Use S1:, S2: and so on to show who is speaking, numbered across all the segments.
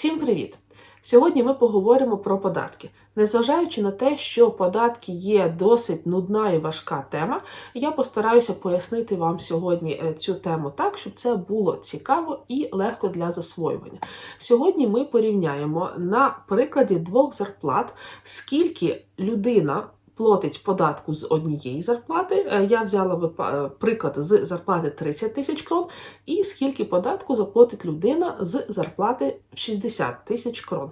S1: Всім привіт! Сьогодні ми поговоримо про податки. Незважаючи на те, що податки є досить нудна і важка тема, я постараюся пояснити вам сьогодні е, цю тему так, щоб це було цікаво і легко для засвоювання. Сьогодні ми порівняємо на прикладі двох зарплат, скільки людина. Платить податку з однієї зарплати. Е, Я взяла е, приклад з зарплати 30 тисяч крон, і скільки податку заплатить людина з зарплати 60 тисяч крон.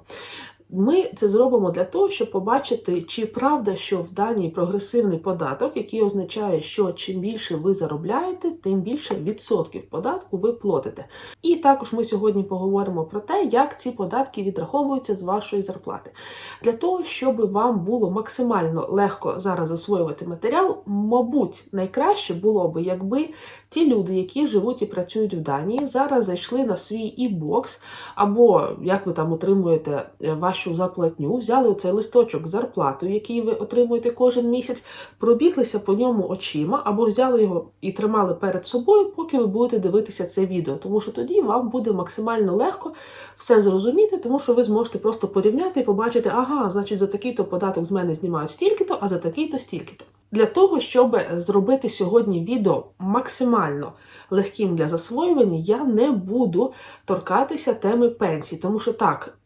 S1: Ми це зробимо для того, щоб побачити, чи правда, що в Данії прогресивний податок, який означає, що чим більше ви заробляєте, тим більше відсотків податку ви платите. І також ми сьогодні поговоримо про те, як ці податки відраховуються з вашої зарплати. Для того, щоб вам було максимально легко зараз засвоювати матеріал, мабуть, найкраще було би, якби ті люди, які живуть і працюють в Данії, зараз зайшли на свій e-бокс, або як ви там отримуєте е, вашу заплатню, взяли цей листочок з зарплатою, який ви отримуєте кожен місяць, пробіглися по ньому очима, або взяли його і тримали перед собою, поки ви будете дивитися це відео. Тому що тоді вам буде максимально легко все зрозуміти, тому що ви зможете просто порівняти і побачити, ага, значить, за такий-то податок з мене знімають стільки-то, а за такий-то стільки-то. Для того, щоб зробити сьогодні відео максимально легким для засвоювання, я не буду торкатися теми пенсій, тому що так.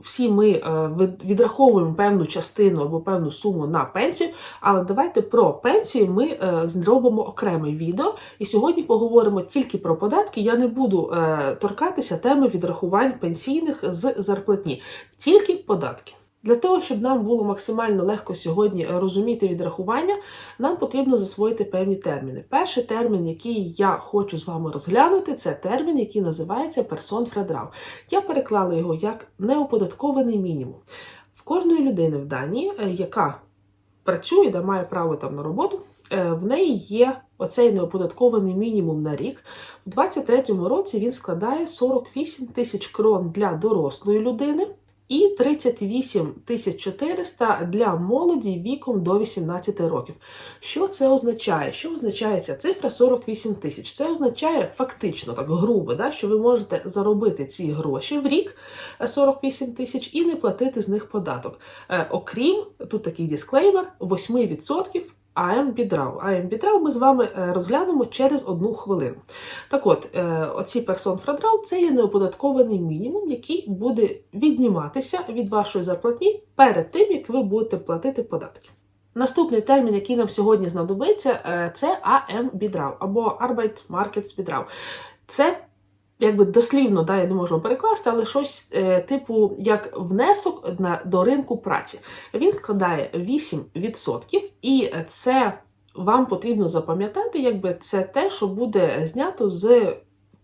S1: Всі ми е, відраховуємо певну частину або певну суму на пенсію, але давайте про пенсію ми е, зробимо окреме відео. І сьогодні поговоримо тільки про податки. Я не буду е, торкатися теми відрахувань пенсійних з зарплатні, тільки податки. Для того, щоб нам було максимально легко сьогодні розуміти відрахування, нам потрібно засвоїти певні терміни. Перший термін, який я хочу з вами розглянути, це термін, який називається персон фредрав. Я переклала його як неоподаткований мінімум. В кожної людини в Данії, е, яка працює, да має право там на роботу, е, в неї є оцей неоподаткований мінімум на рік. У 2023 році він складає 48 тисяч крон для дорослої людини. І 38 тисяч 400 для молоді віком до 18 років. Що це означає? Що означає ця цифра 48 тисяч? Це означає фактично, так грубо, да, що ви можете заробити ці гроші в рік е, 48 тисяч і не платити з них податок. Е, окрім, тут такий дисклеймер, 8% АМ Бідрау. АМ Бідрау ми з вами е, розглянемо через одну хвилину. Так от, е, оці персон фрадрау це є неоподаткований мінімум, який буде відніматися від вашої зарплатні перед тим, як ви будете платити податки. Наступний термін, який нам сьогодні знадобиться, е, це АМ Бідрау або Arbeitsmarketsbidrag. Це якби дослівно да, я не можу перекласти, але щось е, типу як внесок на, до ринку праці. Він складає 8%, і це вам потрібно запам'ятати, якби це те, що буде знято з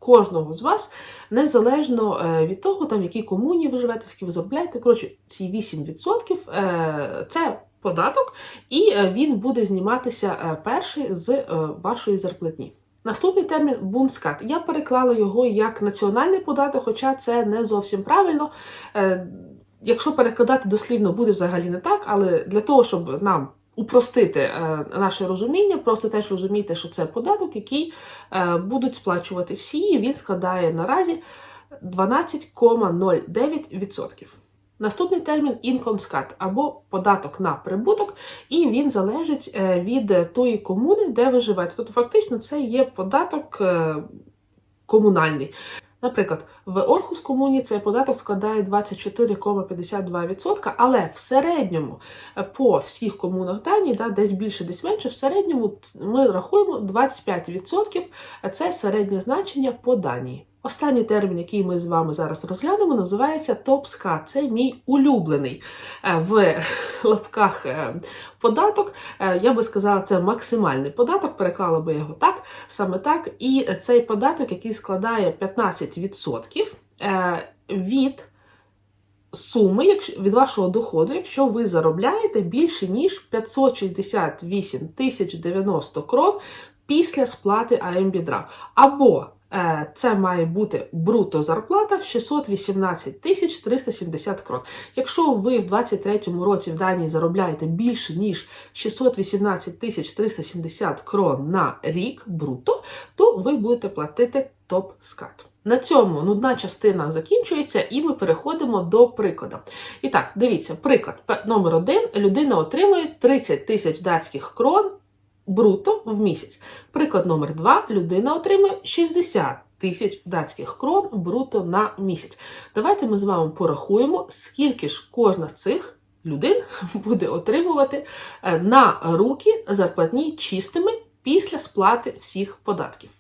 S1: кожного з вас, незалежно е, від того, там, в якій комуні ви живете, скільки ви заробляєте. Коротше, ці 8% е, це податок, і е, він буде зніматися перший з вашої зарплатні. Наступний термін бунскат. Я переклала його як національний податок, хоча це не зовсім правильно. Е, Якщо перекладати дослівно, буде взагалі не так, але для того, щоб нам упростити е, наше розуміння, просто теж розумійте, що це податок, який е, будуть сплачувати всі, і він складає наразі 12,09%. Наступний термін інкомскат або податок на прибуток, і він залежить е, від тої комуни, де ви живете. Тобто, фактично, це є податок е, комунальний. Наприклад, в Орхус комуні цей податок складає 24,52%, але в середньому е, по всіх комунах Данії, да, десь більше, десь менше, в середньому ми рахуємо 25%, це середнє значення по Данії. Останній термін, який ми з вами зараз розглянемо, називається топска. Це мій улюблений е, в лапках е, податок. Е, Я би сказала, це максимальний податок, переклала би його так, саме так. І цей податок, який складає 15% е, від суми від вашого доходу, якщо ви заробляєте більше ніж 568 тисяч 90 крон після сплати АМБідра. Або е, це має бути бруто зарплата 618 тисяч 370 крон. Якщо ви в 2023 році в Данії заробляєте більше ніж 618 тисяч 370 крон на рік бруто, то ви будете платити топ-скат. На цьому нудна частина закінчується, і ми переходимо до прикладу. І так, дивіться, приклад номер один. Людина отримує 30 тисяч датських крон бруто в місяць. Приклад номер два. Людина отримує 60 тисяч датських крон бруто на місяць. Давайте ми з вами порахуємо, скільки ж кожна з цих людин буде отримувати е, на руки зарплатні чистими після сплати всіх податків.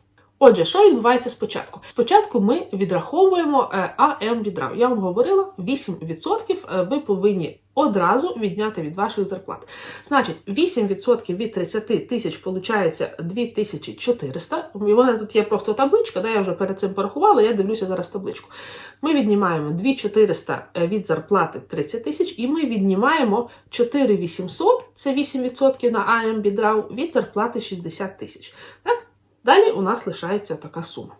S1: Отже, що відбувається спочатку? Спочатку ми відраховуємо е, АМ відрав. Я вам говорила, 8% е, ви повинні одразу відняти від ваших зарплат. Значить, 8% від 30 тисяч виходить 2400. У мене тут є просто табличка, да, я вже перед цим порахувала, я дивлюся зараз табличку. Ми віднімаємо 2400 від зарплати 30 тисяч, і ми віднімаємо 4800, це 8% на АМ відрав, від зарплати 60 тисяч. Так? Далі у нас лишається така сума.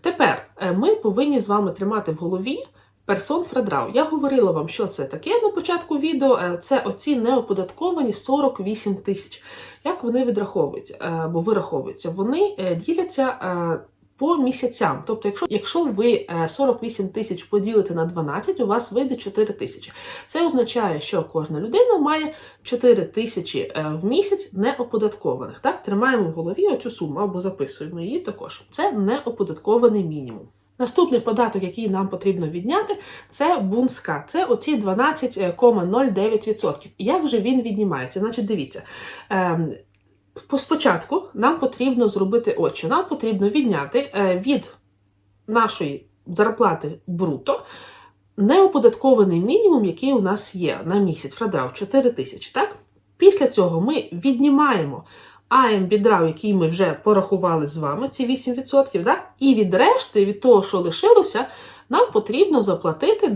S1: Тепер е, ми повинні з вами тримати в голові персон фредрау. Я говорила вам, що це таке на початку відео. Е, Це оці неоподатковані 48 тисяч. Як вони відраховуються Бо або вираховуються? Вони е, діляться. Е, По місяцям, тобто, якщо, якщо ви е, 48 тисяч поділите на 12, у вас вийде 4 тисячі. Це означає, що кожна людина має 4 тисячі е, в місяць неоподаткованих. Так, тримаємо в голові оцю суму або записуємо її також. Це неоподаткований мінімум. Наступний податок, який нам потрібно відняти, це бунска. Це оці 12,09%. Як же він віднімається? Значить, дивіться. По- Спочатку нам потрібно зробити що. Нам потрібно відняти е, від нашої зарплати бруто неоподаткований мінімум, який у нас є на місяць. Фрадрав 4 тисячі. Так? Після цього ми віднімаємо АМ бідрав, який ми вже порахували з вами, ці 8%, да? і від решти, від того, що лишилося, нам потрібно заплатити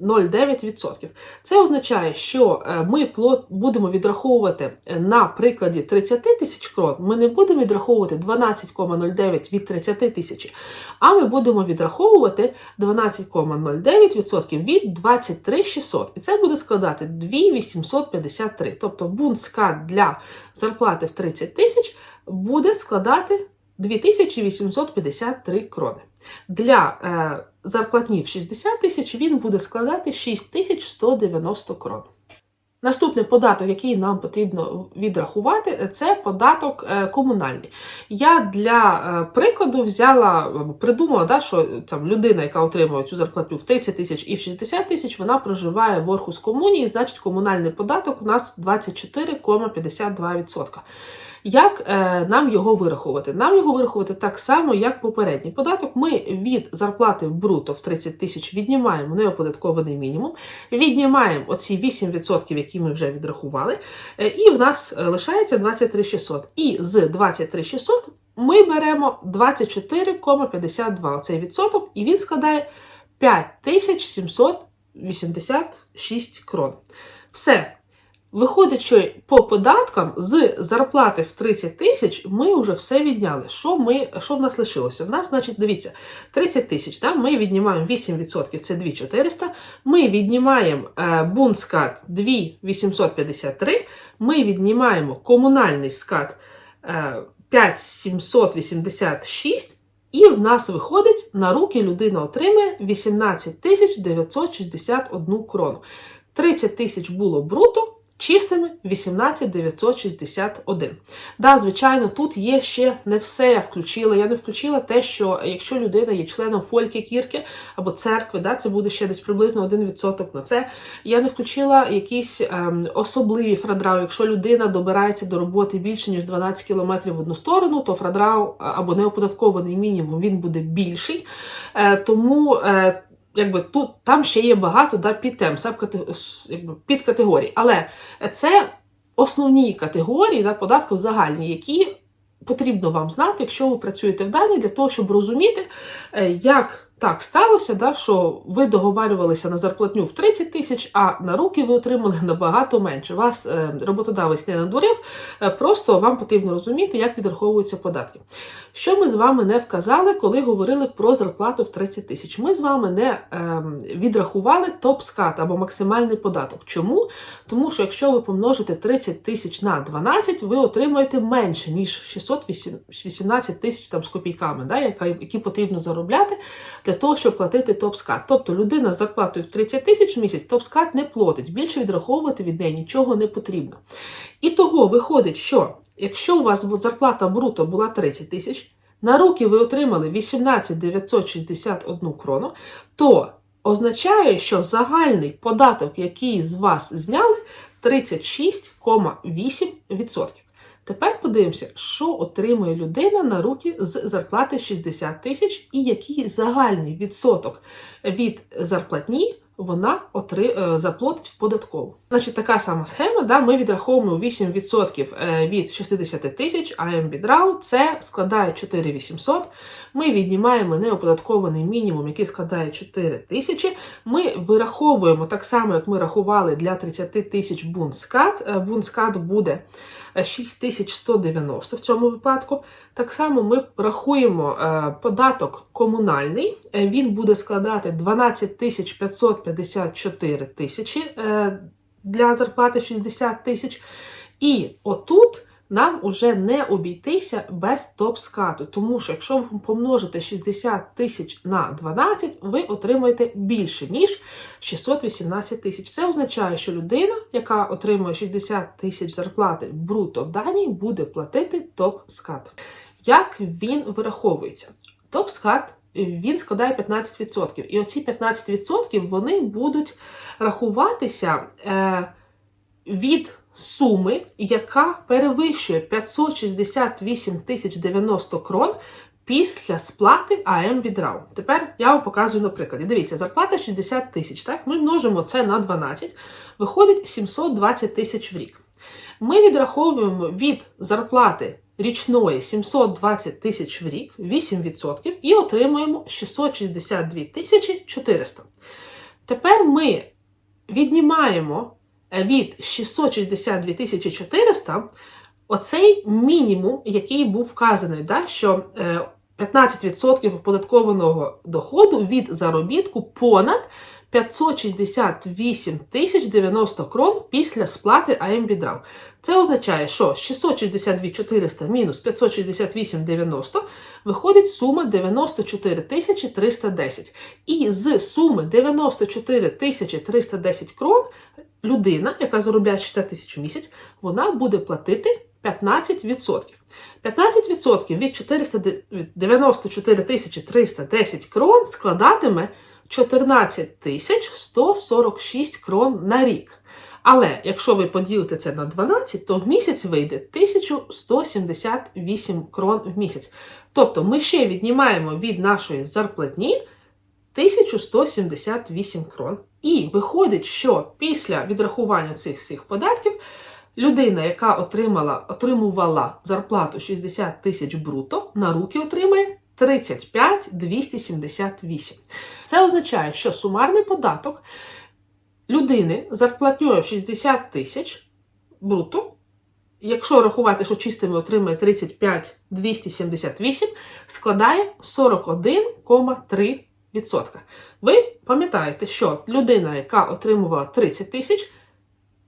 S1: 12,09%. Це означає, що е, ми будемо відраховувати е, на прикладі 30 тисяч крон, ми не будемо відраховувати 12,09 від 30 тисяч, а ми будемо відраховувати 12,09% від 23,600. І це буде складати 2,853. Тобто бунт-скат для зарплати в 30 тисяч буде складати 2853 крони. Для е, зарплатні в 60 тисяч він буде складати 6190 крон. Наступний податок, який нам потрібно відрахувати, це податок е, комунальний. Я для е, прикладу взяла, придумала, да, що там людина, яка отримує цю зарплату в 30 тисяч і в 60 тисяч, вона проживає в Орхус комунії, значить комунальний податок у нас 24,52%. Як е, нам його вирахувати? Нам його вирахувати так само, як попередній податок. Ми від зарплати бруто в 30 тисяч віднімаємо неоподаткований мінімум, віднімаємо оці 8%, які ми вже відрахували, е, і в нас е, лишається 23 І з 23 ми беремо 24,52 оцей відсоток, і він складає 5786 крон. Все. Виходить, що по податкам з зарплати в 30 тисяч ми вже все відняли. Що ми, що в нас лишилося? В нас, значить, дивіться, 30 тисяч, да? ми віднімаємо 8%, це 2400, ми віднімаємо е, бунскат 2853, ми віднімаємо комунальний скат е, 5786, і в нас виходить, на руки людина отримає 18 тисяч 961 крону. 30 тисяч було бруто, чистими 18 961. Да, звичайно, тут є ще не все я включила. Я не включила те, що якщо людина є членом фольки кірки або церкви, да, це буде ще десь приблизно 1% на це. Я не включила якісь ем, особливі фрадрау. Якщо людина добирається до роботи більше, ніж 12 км в одну сторону, то фрадрау або неоподаткований мінімум він буде більший. Е, тому. Е, Якби тут там ще є багато да, підтем, підкатегорій. Але це основні категорії да, податків загальні, які потрібно вам знати, якщо ви працюєте в Данії, для того, щоб розуміти, е, як так сталося, да, що ви договарювалися на зарплатню в 30 тисяч, а на руки ви отримали набагато менше. Вас е, роботодавець не надурив, е, просто вам потрібно розуміти, як відраховуються податки. Що ми з вами не вказали, коли говорили про зарплату в 30 тисяч? Ми з вами не е, відрахували топ-скат або максимальний податок. Чому? Тому що якщо ви помножите 30 тисяч на 12, ви отримаєте менше, ніж 618 тисяч там з копійками, да, які потрібно заробляти для того, щоб платити топ-скат. Тобто людина з зарплатою в 30 тисяч в місяць топ-скат не платить, більше відраховувати від неї нічого не потрібно. І того виходить, що якщо у вас зарплата бруто була 30 тисяч, на руки ви отримали 18 961 крону, то означає, що загальний податок, який з вас зняли, 36,8%. Тепер подивимося, що отримує людина на руки з зарплати 60 тисяч і який загальний відсоток від зарплатні вона отри... е, заплатить в податкову. Значить, така сама схема. Да? Ми відраховуємо 8% е, від 60 тисяч, а МБДРАУ це складає 4800. Ми віднімаємо неоподаткований мінімум, який складає 4 тисячі. Ми вираховуємо так само, як ми рахували для 30 тисяч бунскат. Е, Бунскат буде 6190 в цьому випадку. Так само ми рахуємо е, податок комунальний. Е, Він буде складати 12 тисяч 554 тисячі е, для зарплати 60 тисяч. І отут нам уже не обійтися без топ-скату, тому що якщо ви помножите 60 тисяч на 12, ви отримаєте більше, ніж 618 тисяч. Це означає, що людина, яка отримує 60 тисяч зарплати бруто в Данії, буде платити топ-скат. Як він вираховується? Топ-скат він складає 15%. І оці 15% вони будуть рахуватися е, від суми, яка перевищує 568 тисяч 90 крон після сплати АМ відрау. Тепер я вам показую на прикладі. Дивіться, зарплата 60 тисяч. Так? Ми множимо це на 12, виходить 720 тисяч в рік. Ми відраховуємо від зарплати річної 720 тисяч в рік, 8%, і отримуємо 662 тисячі 400. Тепер ми віднімаємо від 662 400 оцей мінімум, який був вказаний, да, що е, 15% оподаткованого доходу від заробітку понад 568 тисяч 90 крон після сплати АМ відрав. Це означає, що 662 400 мінус 568 90 виходить сума 94 тисячі 310. І з суми 94 тисячі 310 крон людина, яка заробляє 60 тисяч в місяць, вона буде платити 15%. 15% від 494 тисячі 310 крон складатиме 14 тисяч 146 крон на рік. Але якщо ви поділите це на 12, то в місяць вийде 1178 крон в місяць. Тобто ми ще віднімаємо від нашої зарплатні 1178 крон. І виходить, що після відрахування цих всіх податків людина, яка отримала, отримувала зарплату 60 тисяч бруто, на руки отримає 35 278. Це означає, що сумарний податок людини зарплатньою в 60 тисяч бруто, якщо рахувати, що чистими отримає 35 278, складає 41,3%. Ви пам'ятаєте, що людина, яка отримувала 30 тисяч,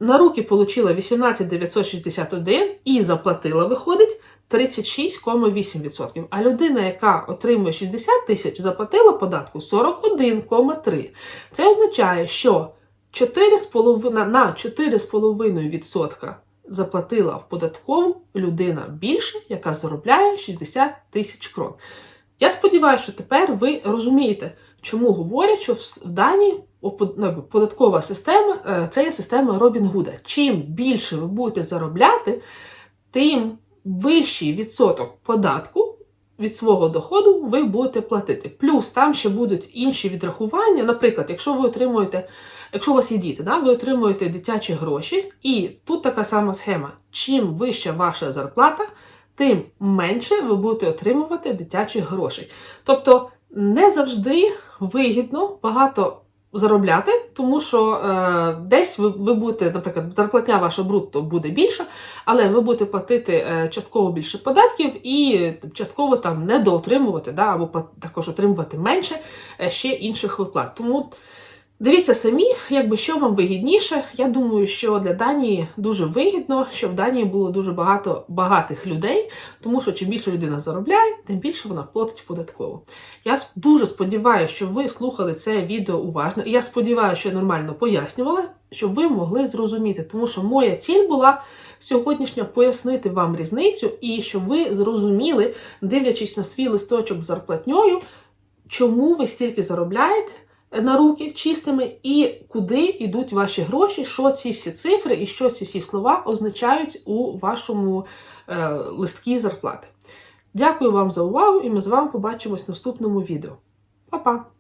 S1: на руки отримала 18 961 і заплатила, виходить, 36,8%. А людина, яка отримує 60 тисяч, заплатила податку 41,3%. Це означає, що 4,5, на 4,5% заплатила в податкову людина більше, яка заробляє 60 тисяч крон. Я сподіваюся, що тепер ви розумієте, чому говорять, що в Данії ну, податкова система е, це є система Робін Гуда. Чим більше ви будете заробляти, тим вищий відсоток податку від свого доходу ви будете платити. Плюс там ще будуть інші відрахування. Наприклад, якщо ви отримуєте, якщо у вас є діти, да, ви отримуєте дитячі гроші, і тут така сама схема. Чим вища ваша зарплата, тим менше ви будете отримувати дитячих грошей. Тобто не завжди вигідно багато заробляти, тому що е, десь ви, ви будете, наприклад, зарплатня ваша брутто буде більша, але ви будете платити е, частково більше податків і частково там недоотримувати, да, або також отримувати менше е, ще інших виплат. Тому дивіться самі, якби що вам вигідніше. Я думаю, що для Данії дуже вигідно, що в Данії було дуже багато багатих людей, тому що чим більше людина заробляє, тим більше вона платить податково. Я дуже сподіваюся, що ви слухали це відео уважно, і я сподіваюся, що я нормально пояснювала, щоб ви могли зрозуміти, тому що моя ціль була сьогоднішня пояснити вам різницю і щоб ви зрозуміли, дивлячись на свій листочок з зарплатньою, чому ви стільки заробляєте на руки чистими і куди йдуть ваші гроші, що ці всі цифри і що ці всі слова означають у вашому е, листкі зарплати. Дякую вам за увагу, і ми з вами побачимось в наступному відео. Па-па!